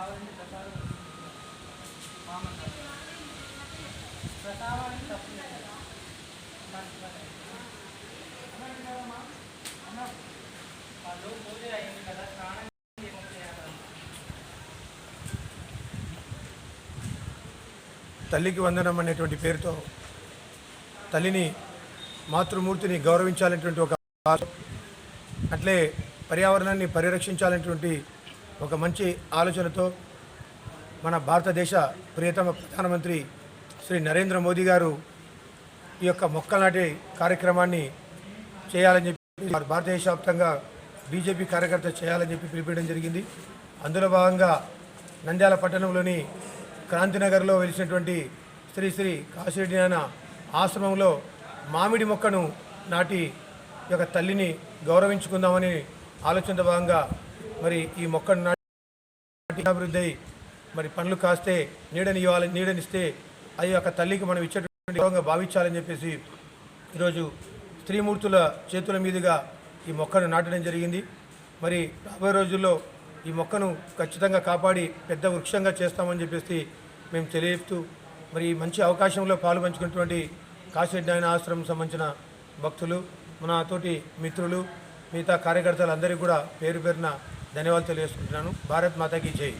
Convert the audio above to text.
కావాలంటే ప్రసాదం ప్రసాదానికి తప్పు తల్లికి వందనం అనేటువంటి పేరుతో తల్లిని మాతృమూర్తిని గౌరవించాలనేటువంటి ఒక అట్లే పర్యావరణాన్ని పరిరక్షించాలనేటువంటి ఒక మంచి ఆలోచనతో మన భారతదేశ ప్రియతమ ప్రధానమంత్రి శ్రీ నరేంద్ర మోదీ గారు ఈ యొక్క మొక్కల నాటే కార్యక్రమాన్ని చేయాలని చెప్పి భారతదేశ వ్యాప్తంగా బీజేపీ కార్యకర్త చేయాలని చెప్పి పిలిపించడం జరిగింది. అందులో భాగంగా నంద్యాల పట్టణంలోని క్రాంతినగర్లో వెలిసినటువంటి శ్రీ శ్రీ కాశిరెడ్డి నాయన ఆశ్రమంలో మామిడి మొక్కను నాటి ఈ యొక్క తల్లిని గౌరవించుకుందామని ఆలోచనతో భాగంగా మరి ఈ మొక్కను నాటి అభివృద్ధి అయి మరి పండ్లు కాస్తే నీడని ఇవ్వాలి నీడనిస్తే అది ఒక తల్లికి మనం ఇచ్చేటువంటి భావించాలని చెప్పేసి ఈరోజు స్త్రీమూర్తుల చేతుల మీదుగా ఈ మొక్కను నాటడం జరిగింది. మరి రాబోయే రోజుల్లో ఈ మొక్కను ఖచ్చితంగా కాపాడి పెద్ద వృక్షంగా చేస్తామని చెప్పేసి మేము తెలియజేస్తూ మరి మంచి అవకాశంలో పాలు పంచుకున్నటువంటి కాశీరెడ్డి ఆశ్రమం సంబంధించిన భక్తులు మన తోటి మిత్రులు మిగతా కార్యకర్తలందరికీ కూడా పేరు పేరున ధన్యవాదాలు తెలియజేసుకుంటున్నాను. భారత్ మాతాకి జై.